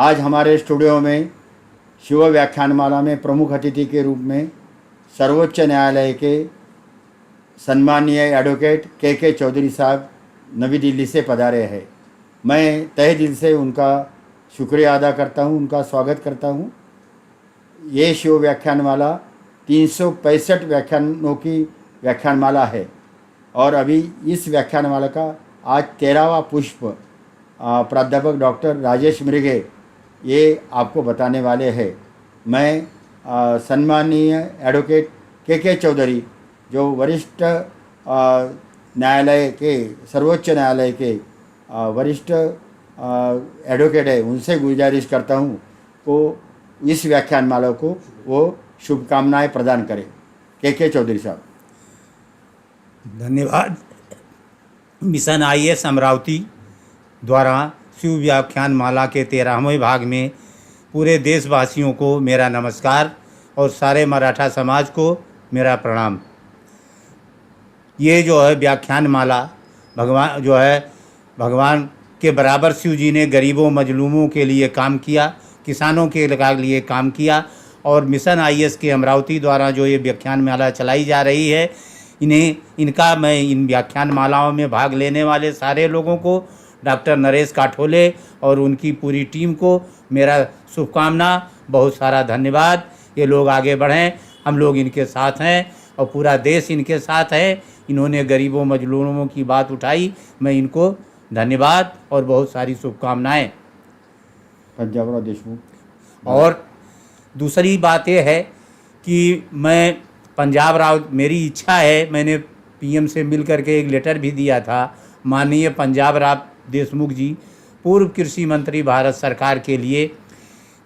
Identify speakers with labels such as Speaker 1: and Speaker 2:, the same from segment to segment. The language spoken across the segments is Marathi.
Speaker 1: आज हमारे स्टूडियो में शिव व्याख्यानमाला में प्रमुख अतिथि के रूप में सर्वोच्च न्यायालय के सम्मानीय एडवोकेट के के चौधरी साहब नवी दिल्ली से पधारे हैं। मैं तहे दिल से उनका शुक्रिया अदा करता हूँ, उनका स्वागत करता हूँ। ये शिव व्याख्यानमाला तीन सौ पैंसठ व्याख्यानों की व्याख्यानमाला है और अभी इस व्याख्यानमाला का आज तेरहवा पुष्प प्राध्यापक डॉक्टर राजेश मृगे ये आपको बताने वाले हैं। मैं सम्मानीय एडवोकेट के के चौधरी, जो वरिष्ठ न्यायालय के, सर्वोच्च न्यायालय के वरिष्ठ एडवोकेट है, उनसे गुजारिश करता हूँ को इस व्याख्यानमाला को वो शुभकामनाएँ प्रदान करें। के के चौधरी साहब।
Speaker 2: धन्यवाद। मिशन आई एस अमरावती द्वारा शिव व्याख्यान माला के तेरहवें भाग में पूरे देशवासियों को मेरा नमस्कार और सारे मराठा समाज को मेरा प्रणाम। ये जो है व्याख्यान माला, भगवान जो है, भगवान के बराबर शिव जी ने गरीबों, मजलूमों के लिए काम किया, किसानों के लिए काम किया और मिशन आईएएस के अमरावती द्वारा जो ये व्याख्यान माला चलाई जा रही है, इन्हें, इनका मैं इन व्याख्यान मालाओं में भाग लेने वाले सारे लोगों को डॉक्टर नरेश काठोले और उनकी पूरी टीम को मेरा शुभकामना बहुत सारा धन्यवाद। ये लोग आगे बढ़ें हम लोग इनके साथ हैं और पूरा देश इनके साथ है। इन्होंने गरीबों मजलूमों की बात उठाई मैं इनको धन्यवाद और बहुत सारी शुभकामनाएँ।
Speaker 1: पंजाबराव देशमुख।
Speaker 2: और दूसरी बात यह है कि मैं पंजाब राव मेरी इच्छा है मैंने पीएम से मिल करके एक लेटर भी दिया था। माननीय पंजाब राव देशमुख जी, पूर्व कृषि मंत्री भारत सरकार के लिए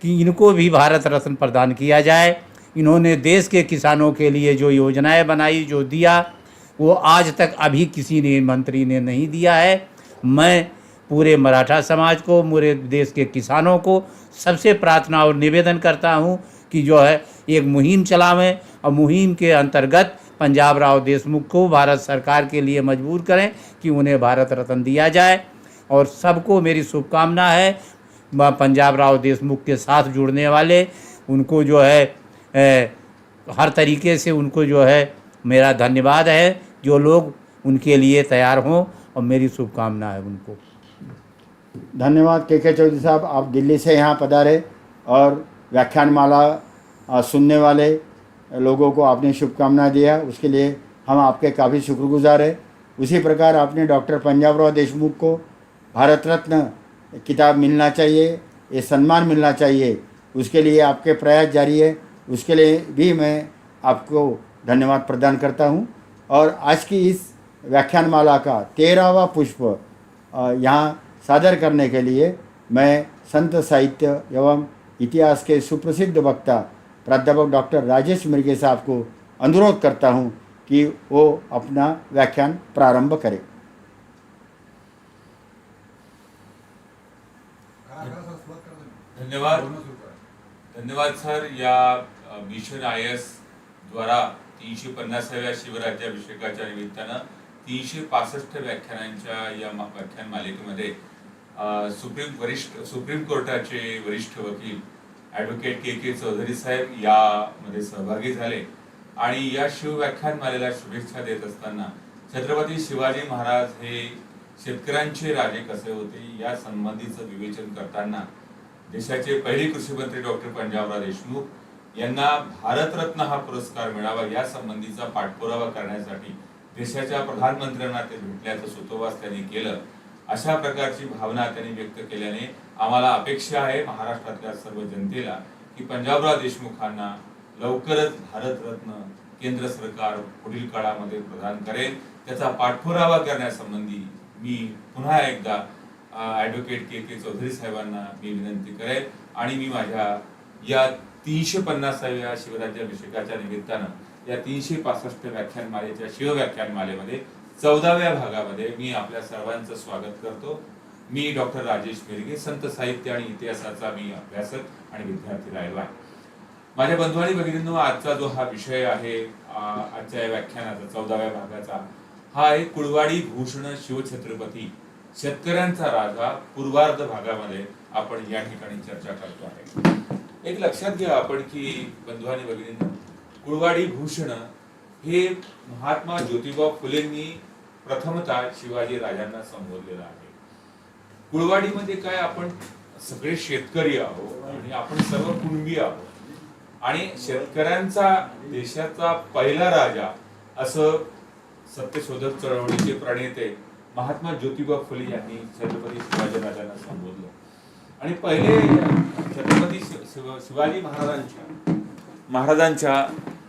Speaker 2: कि इनको भी भारत रत्न प्रदान किया जाए। इन्होंने देश के किसानों के लिए जो योजनाएँ बनाई, जो दिया, वो आज तक अभी किसी ने मंत्री ने नहीं दिया है। मैं पूरे मराठा समाज को, पूरे देश के किसानों को सबसे प्रार्थना और निवेदन करता हूँ कि जो है एक मुहिम चलावें और मुहिम के अंतर्गत पंजाब राव देशमुख को भारत सरकार के लिए मजबूर करें कि उन्हें भारत रत्न दिया जाए। और सबको मेरी शुभकामना है। पंजाब राव देशमुख के साथ जुड़ने वाले उनको जो है ए, हर तरीके से उनको जो है मेरा धन्यवाद है जो लोग उनके लिए तैयार हों और मेरी शुभकामना है उनको।
Speaker 1: धन्यवाद के के चौधरी साहब आप दिल्ली से यहाँ पधारे और व्याख्यानमाला आ, सुनने वाले लोगों को आपने शुभकामना दिया उसके लिए हम आपके काफ़ी शुक्रगुजार हैं। उसी प्रकार आपने डॉक्टर पंजाब राव देशमुख को भारत रत्न किताब मिलना चाहिए, ये सम्मान मिलना चाहिए। उसके लिए आपके प्रयास जारी है। उसके लिए भी मैं आपको धन्यवाद प्रदान करता हूँ। और आज की इस व्याख्यानमाला का तेरहवा पुष्प यहाँ सादर करने के लिए मैं संत साहित्य एवं इतिहास के सुप्रसिद्ध वक्ता प्राध्यापक डॉक्टर राजेश मिर्गे साहब को अनुरोध करता हूँ कि वो अपना व्याख्यान प्रारंभ करें।
Speaker 3: धन्यवाद। धन्यवाद सर या मिशन आय एस द्वारा तीनशे पन्नासाव्या शिवराज्याभिषेकाच्या निमित्तानं तीनशे पासष्ट व्याख्यानांच्या या व्याख्यान मालिकेमध्ये सुप्रीम वरिष्ठ सुप्रीम कोर्टाचे वरिष्ठ वकील ॲडव्होकेट के के चौधरी साहेब यामध्ये सहभागी झाले आणि या शिव व्याख्यान मालेला शुभेच्छा देत असताना छत्रपती शिवाजी महाराज हे शेतकऱ्यांचे राजे कसे होते या संबंधीचं विवेचन करताना देशाचे पहिले कृषी मंत्री डॉक्टर पंजाबराव देशमुख यांना भारतरत्न हा पुरस्कार मिळावा या संबंधीचा पाठपुरावा करण्यासाठी देशाच्या प्रधानमंत्र्यांना ते भेटल्याचं सुतोवास त्यांनी केलं. अशा प्रकारची भावना त्यांनी व्यक्त केल्याने आम्हाला अपेक्षा आहे महाराष्ट्रातल्या सर्व जनतेला की पंजाबराव देशमुखांना लवकरच भारतरत्न केंद्र सरकार पुढील काळामध्ये प्रदान करेल. त्याचा पाठपुरावा करण्यासंबंधी मी पुन्हा एकदा ॲडव्होकेट के के चौधरी साहेबांना मी विनंती करेल. आणि मी माझ्या या तीनशे पन्नासाव्या शिवराज्याभिषेकाच्या निमित्तानं या तीनशे पासष्ट व्याख्यानमालेच्या शिवव्याख्यानमालेमध्ये चौदाव्या भागामध्ये मी आपल्या सर्वांचं स्वागत करतो. मी डॉक्टर राजेश मिरगे संत साहित्य आणि इतिहासाचा मी अभ्यासक आणि विद्यार्थी राहिलो आहे. माझ्या बंधू आणि भगिनींनो आजचा जो हा विषय आहे आजच्या या व्याख्यानाचा चौदाव्या भागाचा हा आहे कुळवाडी भूषण शिवछत्रपती शेतकऱ्यांचा राजा पूर्वार्ध भागामध्ये आपण या ठिकाणी चर्चा करतो आहे. एक लक्षात घ्या आपण की बंधू आणि कुळवाडी भूषण हे महात्मा ज्योतिबा फुलेंनी प्रथमतः शिवाजी राजांना संबोधलेलं आहे. कुळवाडीमध्ये काय आपण सगळे शेतकरी आहोत आणि आपण सर्व कुणबी आहोत. आणि शेतकऱ्यांचा देशाचा पहिला राजा असं सत्यशोधक चळवळीचे प्रणेते महात्मा ज्योतिबा फुले यांनी छत्रपती शिवाजीराजांना संबोधलं. आणि पहिले छत्रपती शिव- शिवाजी महाराजांच्या महाराजांच्या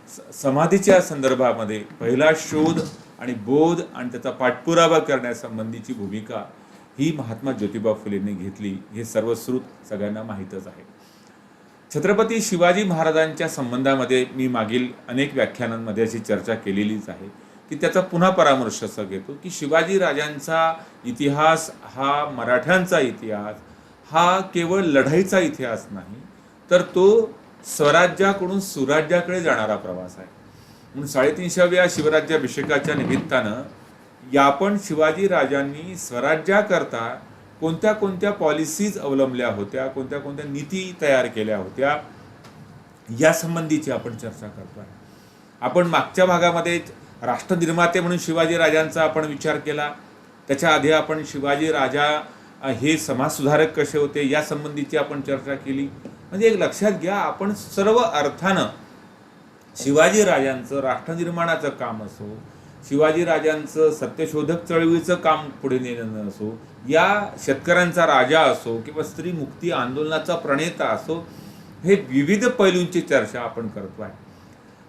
Speaker 3: स- समाधीच्या संदर्भामध्ये पहिला शोध आणि बोध आणि त्याचा पाठपुरावा करण्यासंबंधीची भूमिका ही महात्मा ज्योतिबा फुलेंनी घेतली हे सर्वश्रुत सगळ्यांना माहीतच आहे. छत्रपती शिवाजी महाराजांच्या संबंधामध्ये मी मागील अनेक व्याख्यानांमध्ये अशी चर्चा केलेलीच आहे. की त्याचा पुन्हा परामर्श असा घेतो की शिवाजी राजांचा इतिहास हा मराठ्यांचा इतिहास हा केवळ लढाईचा इतिहास नाही तर तो स्वराज्याकडून सुराज्याकडे जाणारा प्रवास आहे. म्हणून साडेतीनशेव्या शिवराज्याभिषेकाच्या निमित्तानं या पण शिवाजी राजांनी स्वराज्याकरता कोणत्या कोणत्या पॉलिसीज अवलंबल्या होत्या कोणत्या कोणत्या नीती तयार केल्या होत्या या संबंधीची आपण चर्चा करतोय. आपण मागच्या भागामध्ये राष्ट्रनिर्माते म्हणून शिवाजी राजांचा आपण विचार केला. त्याच्या आधी आपण शिवाजी राजा हे समाजसुधारक कसे होते या संबंधीची आपण चर्चा केली. म्हणजे एक लक्षात घ्या आपण सर्व अर्थानं शिवाजी राजांचं राष्ट्रनिर्माणाचं काम असो शिवाजी राजांचं सत्यशोधक चळवळीचं काम पुढे नेणं असो या शेतकऱ्यांचा राजा असो किंवा स्त्री मुक्ती आंदोलनाचा प्रणेता असो हे विविध पैलूंची चर्चा आपण करतो आहे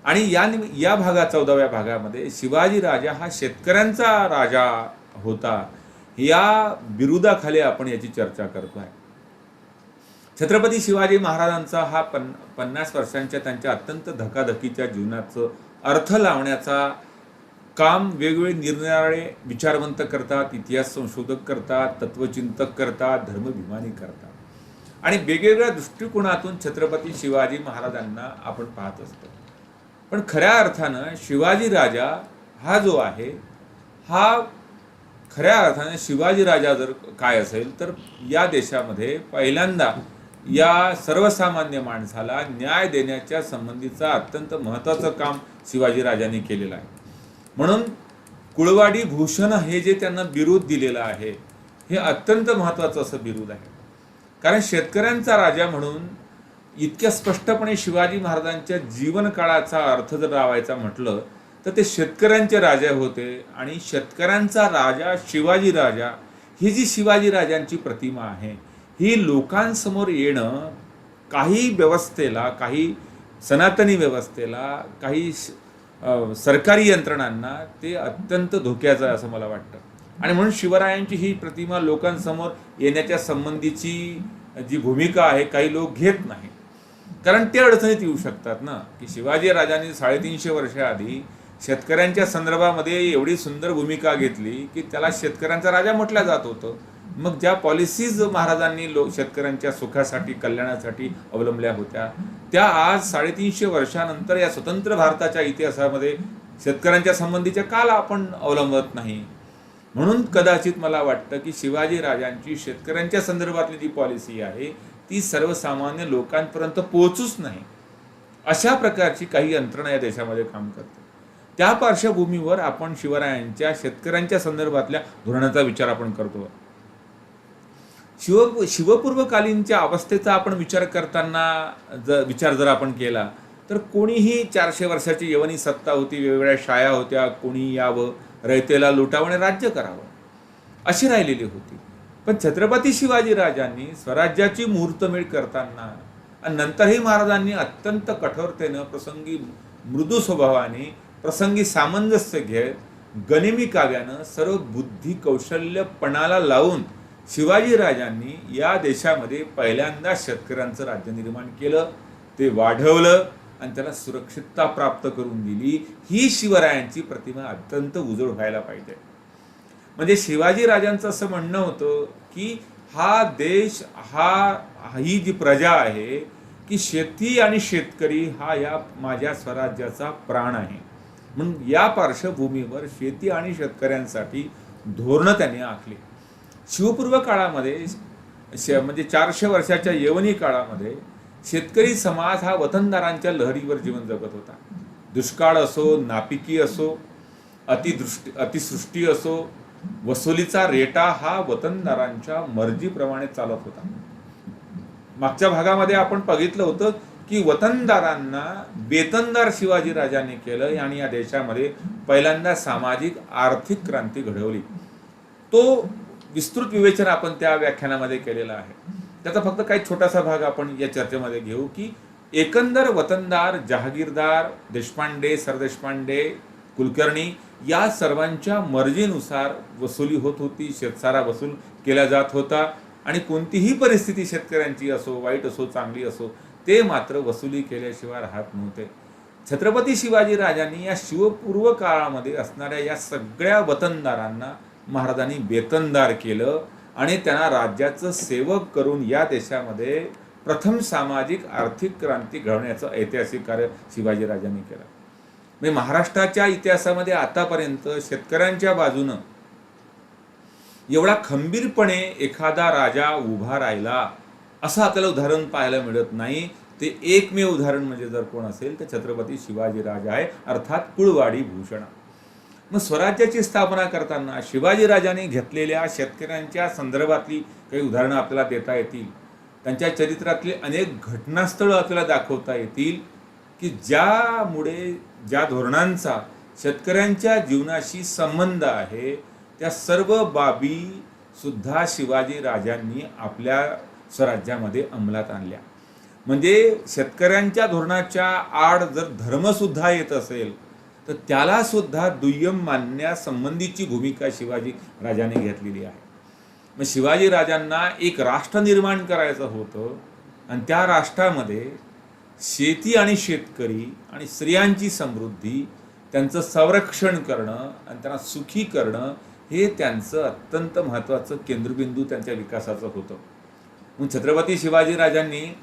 Speaker 3: आणि या निमि- या भागा चौदाव्या भागामध्ये शिवाजी राजा हा शेतकऱ्यांचा राजा होता. या बिरुदाखाली आपण याची चर्चा करतो आहे छत्रपती शिवाजी महाराजांचा हा पन पन्नास वर्षांच्या त्यांच्या अत्यंत धकाधकीच्या जीवनाचं अर्थ लावण्याचा काम वेगवेगळे निरनिराळे विचारवंत करतात इतिहास संशोधक करतात तत्वचिंतक करतात धर्मभिमानी करतात. आणि वेगवेगळ्या दृष्टिकोनातून छत्रपती शिवाजी महाराजांना आपण पाहत असतो. पण खऱ्या अर्थानं शिवाजी राजा हा जो आहे हा खऱ्या अर्थाने शिवाजी राजा जर काय असेल तर या देशामध्ये पहिल्यांदा या सर्वसामान्य माणसाला न्याय देण्याच्या संबंधीचा अत्यंत महत्त्वाचं काम शिवाजी राजांनी केलेलं आहे. म्हणून कुळवाडी भूषण हे जे त्यांना बिरुद दिलेलं आहे हे अत्यंत महत्त्वाचं असं बिरुद आहे. कारण शेतकऱ्यांचा राजा म्हणून इतक्या स्पष्टपणे शिवाजी महाराजांच्या जीवनकाळाचा अर्थ जर लावायचा म्हटलं तर ते शेतकऱ्यांचे राजा होते आणि शेतकऱ्यांचा राजा शिवाजी राजा. ही जी शिवाजी राजांची प्रतिमा आहे ही लोकांसमोर येणं काही व्यवस्थेला काही सनातनी व्यवस्थेला काही श- सरकारी यंत्रणांना ते अत्यंत धोक्याचं आहे असं मला वाटतं. आणि म्हणून शिवरायांची ही प्रतिमा लोकांसमोर येण्याच्या संबंधीची जी भूमिका आहे काही लोक घेत नाही कारण ते अडचणीत येऊ शकतात ना की शिवाजी राजांनी साडेतीनशे वर्षाआधी शेतकऱ्यांच्या संदर्भामध्ये एवढी सुंदर भूमिका घेतली की त्याला शेतकऱ्यांचा राजा म्हटलं जात होतं. मग ज्या पॉलिसीज महाराजांनी लोक शेतकऱ्यांच्या सुखासाठी कल्याणासाठी अवलंबल्या होत्या त्या आज साडेतीनशे वर्षानंतर या स्वतंत्र भारताच्या इतिहासामध्ये शेतकऱ्यांच्या संबंधीच्या काल आपण अवलंबत नाही. म्हणून कदाचित मला वाटतं की शिवाजी राजांची शेतकऱ्यांच्या संदर्भातली जी पॉलिसी आहे ती सर्वसामान्य लोकांपर्यंत पोहोचूच नाही. अशा प्रकारची काही यंत्रणा या देशामध्ये काम करते त्या पार्श्वभूमीवर आपण शिवरायांच्या शेतकऱ्यांच्या संदर्भातल्या धोरणाचा विचार आपण करतो. शिव शिवपूर्वकालीनच्या अवस्थेचा आपण विचार करताना जर विचार जर आपण केला तर कोणीही चारशे वर्षाची यवनी सत्ता होती वेगवेगळ्या शाया होत्या कोणी यावं रयतेला लुटावं आणि राज्य करावं. अशी राहिलेली होती. पण छत्रपती शिवाजी राजांनी स्वराज्याची मुहूर्तमेळ करताना आणि नंतरही महाराजांनी अत्यंत कठोरतेनं प्रसंगी मृदू स्वभावाने प्रसंगी सामंजस्य घेत गनिमी काव्यानं सर्व बुद्धी कौशल्यपणाला लावून शिवाजी राजांनी या देशामध्ये पहिल्यांदा शेतकऱ्यांचं राज्य निर्माण केलं. ते वाढवलं. आणि त्याला सुरक्षितता प्राप्त करून दिली ही शिवरायांची प्रतिमा अत्यंत उजळ व्हायला पाहिजे. म्हणजे शिवाजी राजांचं असं म्हणणं होतं की हा देश हा ही जी प्रजा आहे की शेती आणि शेतकरी हा या माझ्या स्वराज्याचा प्राण आहे. म्हणून या पार्श्वभूमीवर शेती आणि शेतकऱ्यांसाठी धोरणं त्यांनी आखली. शिवपूर्व काळामध्ये श म्हणजे चारशे वर्षाच्या यवनी काळामध्ये शेतकरी समाज हा वतनदारांच्या लहरीवर जीवन जगत होता. दुष्काळ असो नापिकी असो अतिदृष्टी अतिसृष्टी असो वसुलीचा रेटा हा वतनदारांच्या मर्जीप्रमाणे चालत होता. मागच्या भागामध्ये आपण बघितलं होतं की वतनदारांना बेतनदार शिवाजी राजाने केलं आणि या देशामध्ये पहिल्यांदा सामाजिक आर्थिक क्रांती घडवली. तो विस्तृत विवेचन आपण त्या व्याख्यानामध्ये केलेला आहे. त्याचा फक्त काही छोटासा भाग आपण या चर्चेमध्ये घेऊ की एकंदर वतनदार जहागीरदार देशपांडे सरदेशपांडे कुलकर्णी या सर्वांच्या मर्जीनुसार वसुली होत होती शेतसारा वसूल केला जात होता. आणि कोणतीही परिस्थिती शेतकऱ्यांची असो वाईट असो चांगली असो ते मात्र वसुली केल्याशिवाय राहत नव्हते. छत्रपती शिवाजी राजांनी या शिवपूर्व काळामध्ये असणाऱ्या या सगळ्या वतनदारांना महाराजांनी बेतनदार केलं. आणि त्यांना राज्याचं सेवक करून या देशामध्ये प्रथम सामाजिक आर्थिक क्रांती घडवण्याचं ऐतिहासिक कार्य शिवाजी राजांनी केलं. म्हणजे महाराष्ट्राच्या इतिहासामध्ये आतापर्यंत शेतकऱ्यांच्या बाजूनं एवढा खंबीरपणे एखादा राजा उभा राहिला असं आपल्याला उदाहरण पाहायला मिळत नाही. ते एकमेव उदाहरण म्हणजे जर कोण असेल तर छत्रपती शिवाजी राजा आहे अर्थात कुळवाडी भूषण. मग स्वराज्याची स्थापना करताना शिवाजीराजांनी घेतलेल्या शेतकऱ्यांच्या संदर्भातली काही उदाहरणं आपल्याला देता येतील. त्यांच्या चरित्रातले अनेक घटनास्थळं आपल्याला दाखवता येतील की ज्यामुळे ज्या धोरणांचा शेतकऱ्यांच्या जीवनाशी संबंध आहे त्या सर्व बाबी सुद्धा शिवाजी राजांनी आपल्या स्वराज्यामध्ये अंमलात आणल्या. म्हणजे शेतकऱ्यांच्या धोरणाच्या आड जर धर्मसुद्धा येत असेल तर त्यालासुद्धा दुय्यम मानण्यासंबंधीची भूमिका शिवाजी राजाने घेतलेली आहे. मग शिवाजी राजांना एक राष्ट्र निर्माण करायचं होतं आणि त्या राष्ट्रामध्ये शेती आणि शेतकरी आणि स्त्रियांची समृद्धी त्यांचं संरक्षण करणं आणि त्यांना सुखी करणं हे त्यांचं अत्यंत महत्त्वाचं केंद्रबिंदू त्यांच्या विकासाचं होतं. मग छत्रपती शिवाजी राजांनी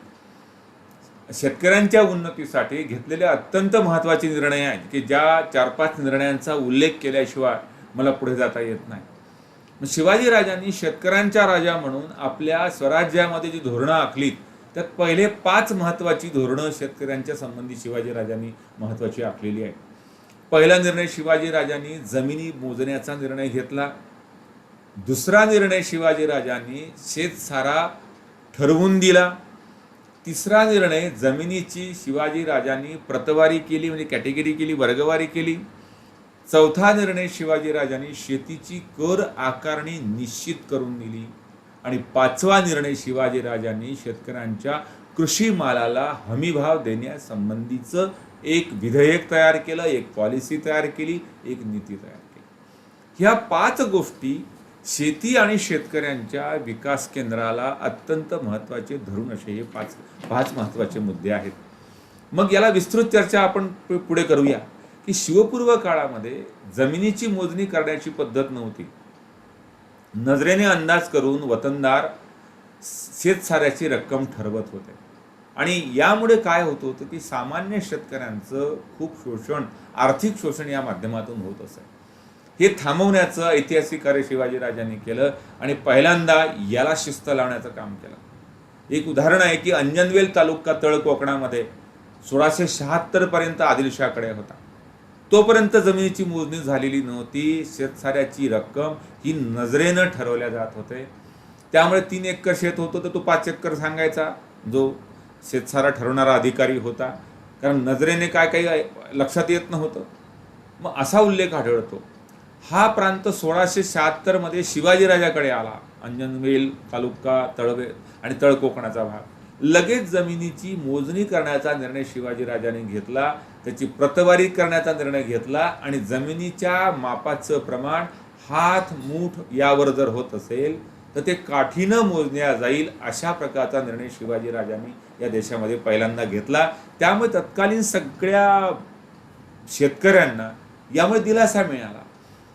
Speaker 3: शेतकऱ्यांच्या उन्नतीसाठी घेतलेले अत्यंत महत्त्वाचे निर्णय आहेत की ज्या चार पाच निर्णयांचा उल्लेख केल्याशिवाय मला पुढे जाता येत नाही. मग शिवाजी राजांनी शेतकऱ्यांच्या राजा म्हणून आपल्या स्वराज्यामध्ये जी धोरणं आखलीत त्यात पहिले पाच महत्त्वाची धोरणं शेतकऱ्यांच्या संबंधी शिवाजी राजांनी महत्त्वाची आखलेली आहेत. पहिला निर्णय शिवाजी राजांनी जमिनी मोजण्याचा निर्णय घेतला. दुसरा निर्णय शिवाजी राजांनी शेतसारा ठरवून दिला. तिसरा निर्णय जमिनीची शिवाजी राजांनी प्रतवारी केली म्हणजे कॅटेगरी केली वर्गवारी केली. चौथा निर्णय शिवाजी राजांनी शेतीची कर आकारणी निश्चित करून दिली. आणि पाचवा निर्णय शिवाजी राजांनी शेतकऱ्यांच्या कृषी मालाला हमीभाव देण्यासंबंधीचं एक विधेयक तयार केलं एक पॉलिसी तयार केली एक नीती तयार केली. ह्या पाच गोष्टी शेती आणि शेतकऱ्यांच्या विकास केंद्राला अत्यंत महत्त्वाचे धरून असे हे पाच पाच महत्त्वाचे मुद्दे आहेत. मग याला विस्तृत चर्चा आपण पुढे करूया की शिवपूर्व काळामध्ये जमिनीची मोजणी करण्याची पद्धत नव्हती. नजरेने अंदाज करून वतनदार शेतसाऱ्याची रक्कम ठरवत होते. आणि यामुळे काय होत होतं की सामान्य शेतकऱ्यांचं खूप शोषण आर्थिक शोषण या माध्यमातून होत असे. हे थांबवण्याचं ऐतिहासिक कार्य शिवाजी राजांनी केलं आणि पहिल्यांदा याला शिस्त लावण्याचं काम केलं. एक उदाहरण आहे की अंजनवेल तालुका तळ कोकणामध्ये सोळाशे शहात्तरपर्यंत आदिलशाकडे होता. तोपर्यंत जमिनीची मोजणी झालेली नव्हती शेतसाऱ्याची रक्कम ही नजरेनं ठरवल्या जात होते. त्यामुळे तीन एकर शेत होतं तर तो पाच एकर सांगायचा जो शेतसारा ठरवणारा अधिकारी होता. कारण नजरेने काय काही लक्षात येत नव्हतं. मग असा उल्लेख आढळतो हा प्रांत सोळाशे शहात्तरमध्ये शिवाजीराजाकडे आला. अंजनवेल तालुका तळवे आणि तळ कोकणाचा भाग. लगेच जमिनीची मोजणी करण्याचा निर्णय शिवाजीराजाने घेतला. त्याची प्रतवारी करण्याचा निर्णय घेतला आणि जमिनीच्या मापाचं प्रमाण हात मूठ यावर जर होत असेल तर ते काठीनं मोजण्या जाईल अशा प्रकारचा निर्णय शिवाजीराजांनी या देशामध्ये पहिल्यांदा घेतला. त्यामुळे तत्कालीन सगळ्या शेतकऱ्यांना यामुळे दिलासा मिळाला.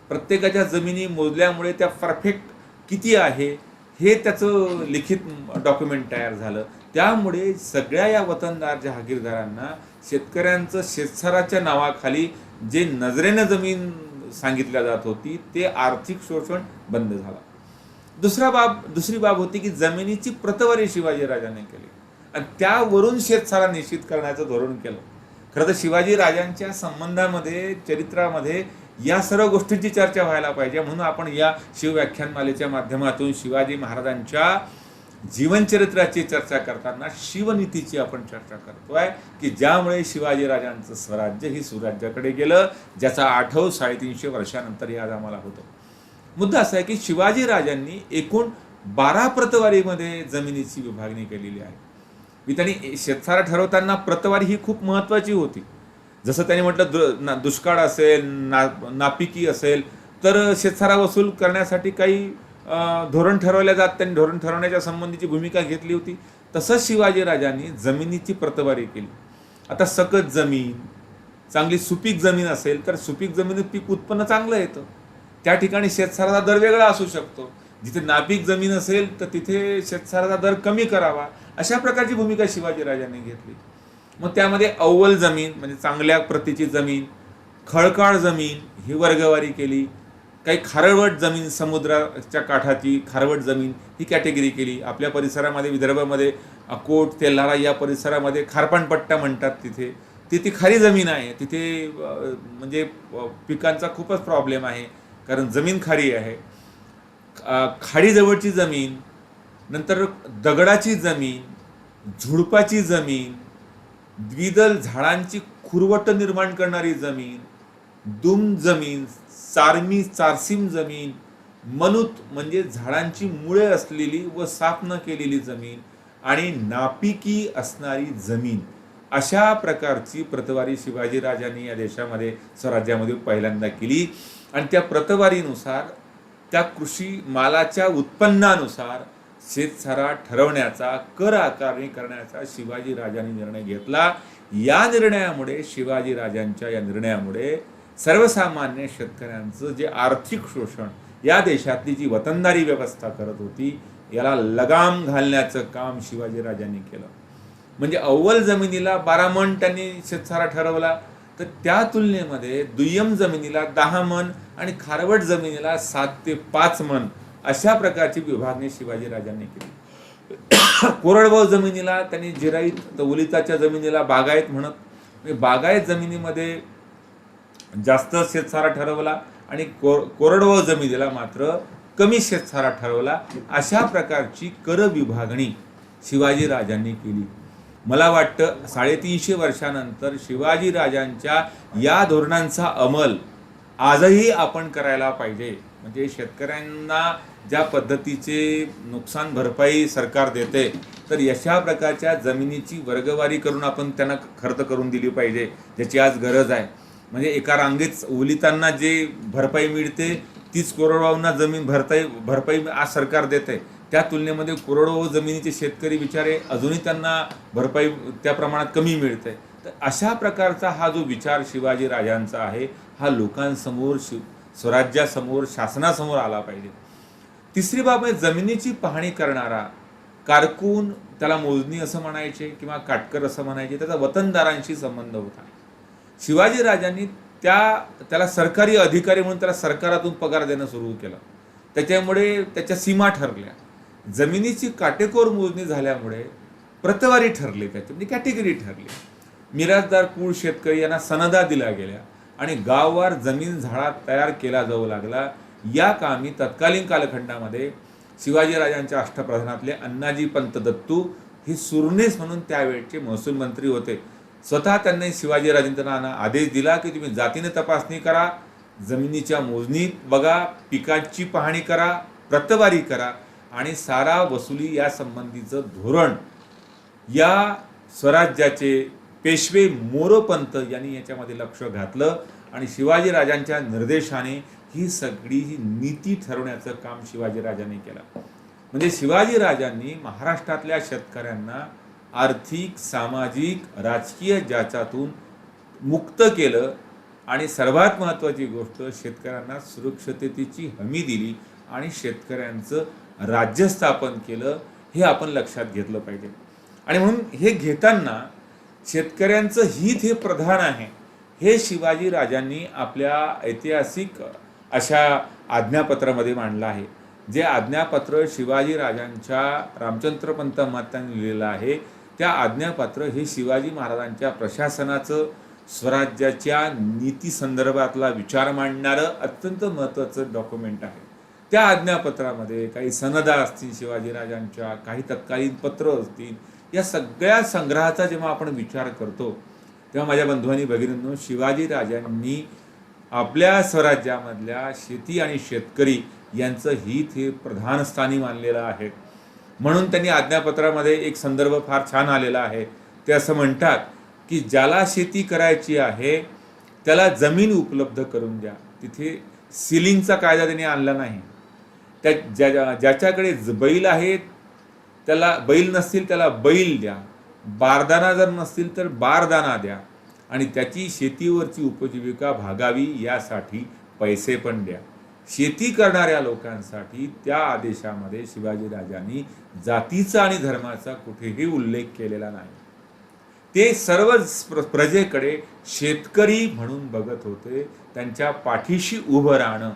Speaker 3: प्रत्येकाच्या जमिनी मोजल्यामुळे त्या परफेक्ट किती आहे हे त्याचं लिखित डॉक्युमेंट तयार झालं. त्यामुळे सगळ्या या वतनदार जहागीरदारांना शेतकऱ्यांचं शेतसाराच्या नावाखाली जे नजरेनं जमीन सांगितल्या जात होती ते आर्थिक शोषण बंद झालं. दुसरा बाब दुसरी बाब होती की जमिनीची प्रतवारी शिवाजीराजांनी केली. आणि त्यावरून शेतसारा निश्चित करण्याचं धोरण केलं. खरं तर शिवाजी राजांच्या संबंधामध्ये चरित्रामध्ये या सर्व गोष्टींची चर्चा व्हायला पाहिजे. म्हणून आपण या शिवव्याख्यानमालेच्या माध्यमातून शिवाजी महाराजांच्या जीवनचरित्राची चर्चा करताना शिवनीतीची आपण चर्चा करतोय की ज्यामुळे शिवाजी राजांचं स्वराज्य ही सुराज्याकडे गेलं ज्याचा आठव साडेतीनशे वर्षानंतर आज आम्हाला होतो. मुद्दा असा आहे की शिवाजी राजांनी एकूण बारा प्रतवारीमध्ये जमिनीची विभागणी केलेली आहे. मी त्यांनी शेतसारा ठरवताना प्रतवारी ही खूप महत्वाची होती. जसं त्यांनी म्हटलं दु ना दुष्काळ असेल ना नापिकी असेल तर शेतसारा वसूल करण्यासाठी काही धोरण ठरवल्या जात. त्यांनी धोरण ठरवण्याच्या संबंधीची भूमिका घेतली होती. तसंच शिवाजी राजांनी जमिनीची प्रतवारी केली. आता सकत जमीन चांगली सुपीक जमीन असेल तर सुपीक जमिनीत पीक उत्पन्न चांगलं येतं. त्या ठिकाणी शेतसाराचा दर वेगळा असू शकतो. जिथे नापीक जमीन असेल तर तिथे शेतसाराचा दर कमी करावा. अशा प्रकारची भूमिका शिवाजी राजांनी घेतली. मग त्यामध्ये अव्वल जमीन म्हणजे चांगल्या प्रतीची जमीन खळकाळ जमीन ही वर्गवारी केली. काही खारवट जमीन समुद्राच्या काठाची खारवट जमीन ही कॅटेगरी केली. आपल्या परिसरामध्ये विदर्भामध्ये अकोट तेलारा या परिसरामध्ये खारपाणपट्टा म्हणतात तिथे. ती ती खारी जमीन आहे. तिथे म्हणजे पिकांचा खूपच प्रॉब्लेम आहे. कारण जमीन खारी आहे. खाडीजवळची जमीन नंतर दगडाची जमीन झुडपाची जमीन द्विदल झाडांची खुरवट निर्माण करणारी जमीन दुम जमीन चारमी चारसीम जमीन मनुत म्हणजे झाडांची मुळे असलेली व साफ न केलेली जमीन आणि नापिकी असणारी जमीन. अशा प्रकारची प्रतवारी शिवाजी राजांनी या देशामध्ये स्वराज्यामध्ये पहिल्यांदा केली. आणि त्या प्रतवारीनुसार त्या कृषी मालाच्या उत्पन्नानुसार शेतसारा ठरवण्याचा कर आकारणी करण्याचा शिवाजी राजांनी निर्णय घेतला. या निर्णयामुळे शिवाजी राजांच्या या निर्णयामुळे सर्वसामान्य शेतकऱ्यांचं जे आर्थिक शोषण या देशातली जी वतनदारी व्यवस्था करत होती याला लगाम घालण्याचं काम शिवाजी राजांनी केलं. म्हणजे अव्वल जमिनीला बारा मन त्यांनी शेतसारा ठरवला. तर त्या तुलनेमध्ये दुय्यम जमिनीला दहा मन आणि खारवट जमिनीला सात ते पाच मन अशा प्रकारची विभागणी शिवाजी राजांनी केली. कोरडवाहू जमिनीला त्यांनी जिराईत तर ओलिताच्या जमिनीला बागायत म्हणत बागायत जमिनीमध्ये जास्त शेतसारा ठरवला आणि कोर कोरडवाहू जमिनीला मात्र कमी शेतसारा ठरवला. अशा प्रकारची कर विभागणी शिवाजी राजांनी केली. मला वाटतं साडेतीनशे वर्षानंतर शिवाजी राजांच्या या धोरणांचा अंमल आजही आपण करायला पाहिजे. म्हणजे शेतकऱ्यांना ज्या पद्धतीचे नुकसान भरपाई सरकार देते तर अशा प्रकारच्या जमिनीची वर्गवारी करून आपण त्यांना खर्च करून दिली पाहिजे ज्याची आज गरज आहे. म्हणजे एका रांगेत ओलितांना जे भरपाई मिळते तीच कोरडवाहूंना जमीन भरताई भरपाई आज सरकार देते. त्या तुलनेमध्ये कोरडवाहू जमिनीचे शेतकरी बिचारे अजूनही त्यांना भरपाई त्या प्रमाणात कमी मिळते. तर अशा प्रकारचा हा जो विचार शिवाजी राजांचा आहे हा लोकांसमोर शिव स्वराज्यासमोर शासनासमोर आला पाहिजे. तिसरी बाब आहे जमिनीची पाहणी करणारा कारकून त्याला मोजणी असं म्हणायचे किंवा काटकर असं म्हणायचे त्याचा वतनदारांशी संबंध होता. शिवाजी राजांनी त्या त्याला सरकारी अधिकारी म्हणून त्याला सरकारातून पगार देणं सुरू केलं. त्याच्यामुळे त्याच्या सीमा ठरल्या. जमिनीची काटेकोर मोजणी झाल्यामुळे प्रतवारी ठरली त्याची म्हणजे कॅटेगरी ठरली. मिराजदार कुळ शेतकरी यांना सनदा दिल्या गेल्या आणि गाववार जमीन झाडा तयार केला जाऊ लागला. या कामी तत्कालीन कालखंडामध्ये शिवाजीराजांच्या अष्टप्रधानातले अण्णाजी पंत दत्तू हे सुरनेस म्हणून त्यावेळचे महसूल मंत्री होते. स्वतः त्यांनी शिवाजीराजेंद्रांना आदेश दिला की तुम्ही जातीने तपासणी करा जमिनीच्या मोजणीत बघा पिकांची पाहणी करा प्रतवारी करा आणि सारा वसुली या संबंधीचं धोरण या स्वराज्याचे पेशवे मोरोपंत यांनी याच्यामध्ये लक्ष घातलं आणि शिवाजी राजांच्या निर्देशाने ही सगळी ही नीती ठरवण्याचं काम शिवाजी राजांनी केलं. म्हणजे शिवाजी राजांनी महाराष्ट्रातल्या शेतकऱ्यांना आर्थिक सामाजिक राजकीय ज्याच्यातून मुक्त केलं आणि सर्वात महत्त्वाची गोष्ट शेतकऱ्यांना सुरक्षिततेची हमी दिली आणि शेतकऱ्यांचं राज्य स्थापन केलं हे आपण लक्षात घेतलं पाहिजे. आणि म्हणून हे घेताना शेतकऱ्यांचं हित हे प्रधान आहे. हे शिवाजी राजांनी आपल्या ऐतिहासिक अशा आज्ञापत्रामध्ये मांडलं आहे. जे आज्ञापत्र शिवाजी राजांच्या रामचंद्रपंत मातांनी महात्यांनी लिहिलेलं आहे त्या आज्ञापत्र हे शिवाजी महाराजांच्या प्रशासनाचं स्वराज्याच्या नीतीसंदर्भातला विचार मांडणारं अत्यंत महत्त्वाचं डॉक्युमेंट आहे. त्या आज्ञापत्रामध्ये काही सनदा असतील शिवाजीराजांच्या काही तत्कालीन पत्र असतील या सगळ्या संग्रहाचा जेव्हा आपण विचार करतो तेव्हा माझ्या बंधूंनी भगिनींनो शिवाजीराजांनी आपल्या स्वराज्यामधल्या शेती आणि शेतकरी यांचं हित हे प्रधान स्थानी मानलेलं आहे. म्हणून त्यांनी आज्ञापत्रामध्ये एक संदर्भ फार छान आलेला आहे. ते असं म्हणतात की ज्याला शेती करायची आहे त्याला जमीन उपलब्ध करून द्या. तिथे सिलिंगचा कायदा त्यांनी आणला नाही. त्या ज्या ज्या- ज्याच्याकडे ज- बैल आहेत त्याला बैल नसतील त्याला बैल द्या. बारदाना जर नसतील तर बारदाना द्या. आणि त्याची शेतीवरची उपजीविका भागावी यासाठी पैसे पण द्या. शेती करणाऱ्या लोकांसाठी त्या आदेशामध्ये शिवाजीराजांनी जातीचा आणि धर्माचा कुठेही उल्लेख केलेला नाही. ते सर्व प्रजेकडे शेतकरी म्हणून बघत होते. त्यांच्या पाठीशी उभं राहणं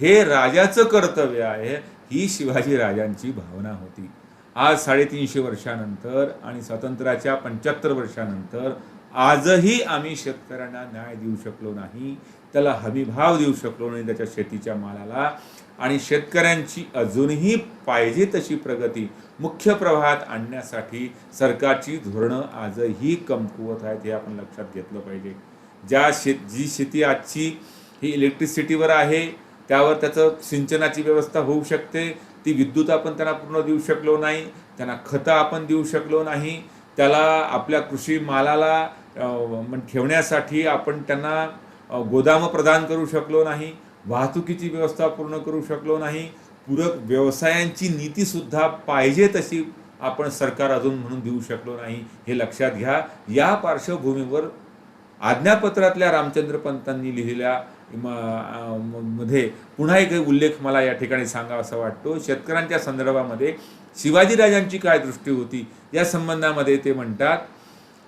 Speaker 3: हे राजाचं कर्तव्य आहे ही शिवाजी राजांची भावना होती. आज साडेतीनशे वर्षानंतर आणि स्वातंत्र्याच्या पंच्याहत्तर वर्षानंतर आजही आम्ही शेतकऱ्यांना न्याय देऊ शकलो नाही त्याला हमीभाव देऊ शकलो नाही त्याच्या शेतीच्या मालाला. आणि शेतकऱ्यांची अजूनही पाहिजे तशी प्रगती मुख्य प्रवाहात आणण्यासाठी सरकारची धोरणं आजही कमकुवत आहेत हे आपण लक्षात घेतलं पाहिजे. ज्या शेत जी शेती आजची ही इलेक्ट्रिसिटीवर आहे त्यावर त्याचं सिंचनाची व्यवस्था होऊ शकते. ती विद्युत आपण त्यांना पूर्ण देऊ शकलो नाही त्यांना खतं आपण देऊ शकलो नाही त्याला आपल्या कृषी मालाला मग ठेवण्यासाठी आपण त्यांना गोदामं प्रदान करू शकलो नाही वाहतुकीची व्यवस्था पूर्ण करू शकलो नाही पूरक व्यवसायांची नीतीसुद्धा पाहिजे तशी आपण सरकार अजून म्हणून देऊ शकलो नाही हे लक्षात घ्या. या पार्श्वभूमीवर आज्ञापत्रातल्या रामचंद्र पंतांनी लिहिलेल्या म- मध्ये पुन्हा एक उल्लेख मला या ठिकाणी सांगावा असा वाटतो. शेतकऱ्यांच्या संदर्भामध्ये शिवाजीराजांची काय दृष्टी होती या संबंधामध्ये ते म्हणतात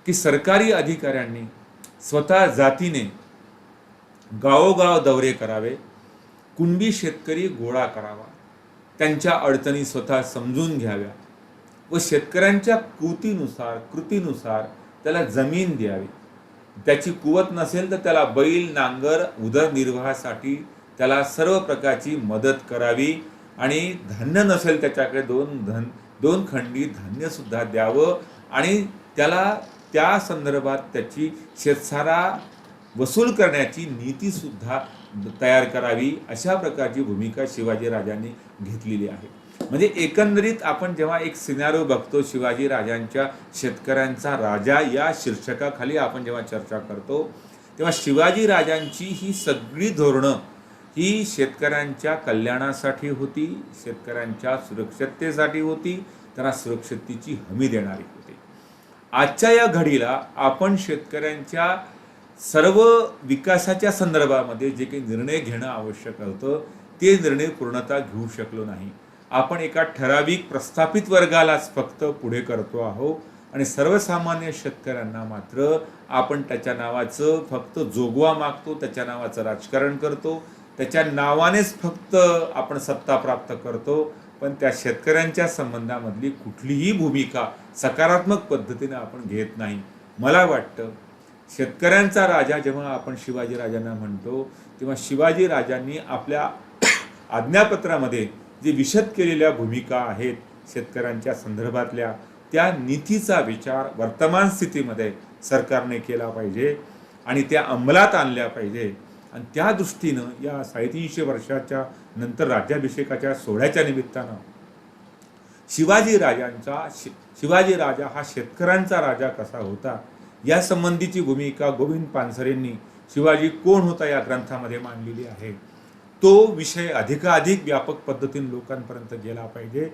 Speaker 3: की सरकारी अधिकाऱ्यांनी स्वतः जातीने गावोगाव दौरे करावे कुणबी शेतकरी गोळा करावा त्यांच्या अडचणी स्वतः समजून घ्याव्या व शेतकऱ्यांच्या कृतीनुसार कृतीनुसार त्याला जमीन द्यावी. त्याची कुवत नसेल तर त्याला बैल नांगर उदरनिर्वाहासाठी त्याला सर्व प्रकारची मदत करावी आणि धान्य नसेल त्याच्याकडे दोन धन दोन खंडी धान्यसुद्धा द्यावं आणि त्याला त्या संदर्भात त्याची शेतसारा वसूल करण्याची नीतीसुद्धा तयार करावी अशा प्रकारची भूमिका शिवाजीराजांनी घेतलेली आहे. म्हणजे एकंदरीत आपण जेव्हा एक सिनारो बघतो शिवाजी राजांच्या शेतकऱ्यांचा राजा या शीर्षकाखाली आपण जेव्हा चर्चा करतो तेव्हा शिवाजी राजांची ही सगळी धोरणं ही शेतकऱ्यांच्या कल्याणासाठी होती शेतकऱ्यांच्या सुरक्षिततेसाठी होती त्यांना सुरक्षिततेची हमी देणारी होती. आजच्या या घडीला आपण शेतकऱ्यांच्या सर्व विकासाच्या संदर्भामध्ये जे काही निर्णय घेणं आवश्यक होतं ते निर्णय पूर्णतः घेऊ शकलो नाही. आपण एका ठराविक प्रस्थापित वर्गालाच फक्त पुढे करतो आहोत आणि सर्वसामान्य शेतकऱ्यांना मात्र आपण त्याच्या नावाचं फक्त जोगवा मागतो त्याच्या नावाचं राजकारण करतो त्याच्या नावानेच फक्त आपण सत्ता प्राप्त करतो. पण त्या शेतकऱ्यांच्या संबंधामधली कुठलीही भूमिका सकारात्मक पद्धतीने आपण घेत नाही. मला वाटतं शेतकऱ्यांचा राजा जेव्हा आपण शिवाजी राजांना म्हणतो तेव्हा शिवाजी राजांनी आपल्या आज्ञापत्रामध्ये जे विशद केलेल्या भूमिका आहेत शेतकऱ्यांच्या संदर्भातल्या त्या नीतीचा विचार वर्तमान स्थितीमध्ये सरकारने केला पाहिजे आणि त्या अंमलात आणल्या पाहिजे. आणि त्या दृष्टीनं या साडेतीनशे वर्षाच्या नंतर राज्याभिषेकाच्या सोहळ्याच्या निमित्तानं शिवाजी राजांचा शि शिवाजी राजा हा शेतकऱ्यांचा राजा कसा होता या संबंधीची भूमिका गोविंद पानसरेंनी शिवाजी कोण होता या ग्रंथामध्ये मांडलेली आहे तो विषय अधिकाधिक व्यापक पद्धतीने लोकांपर्यंत गेला पाहिजे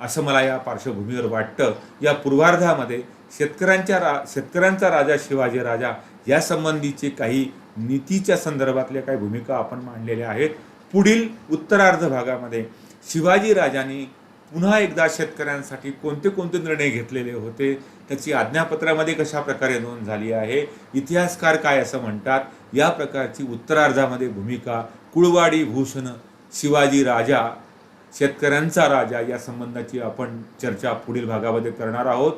Speaker 3: असं मला या पार्श्वभूमीवर वाटतं. या पूर्वार्धामध्ये शेतकऱ्यांच्या रा शेतकऱ्यांचा राजा शिवाजी राजा या संबंधीचे काही नीतीच्या संदर्भातल्या काही भूमिका आपण मांडलेल्या आहेत. पुढील उत्तरार्ध भागामध्ये शिवाजी राजांनी पुन्हा एकदा शेतकऱ्यांसाठी कोणते कोणते निर्णय घेतलेले होते? त्याची आज्ञापत्रामध्ये कशा प्रकारे नोंद झाली आहे? इतिहासकार काय असं म्हणतात? या प्रकारची उत्तरार्धामध्ये भूमिका कुळवाडी भूषण शिवाजी राजा शेतकऱ्यांचा राजा या संबंधाची आपण चर्चा पुढील भागामध्ये करणार आहोत.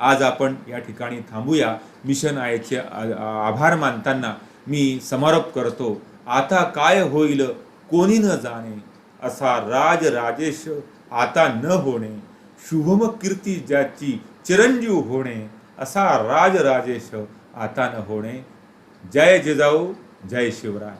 Speaker 3: आज आपण या ठिकाणी थांबूया. मिशन आयचे आभार मानताना मी समारोप करतो. आता काय होईल? कोणी न जाणे असा राज राजेश आता न होणे. शुभम कीर्ती ज्याची चिरंजीव होणे असा राज राजेश आता न होणे. जय जिजाऊ जय शिवराय.